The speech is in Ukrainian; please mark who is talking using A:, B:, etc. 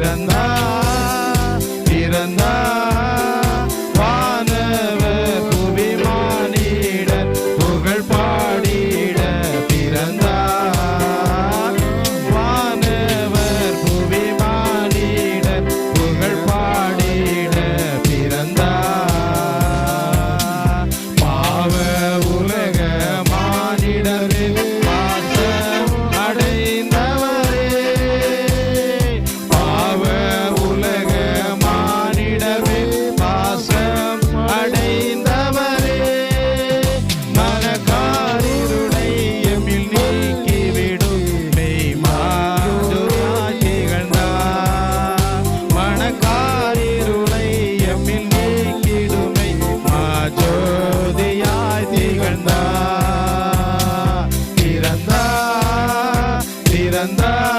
A: Гранат. and I.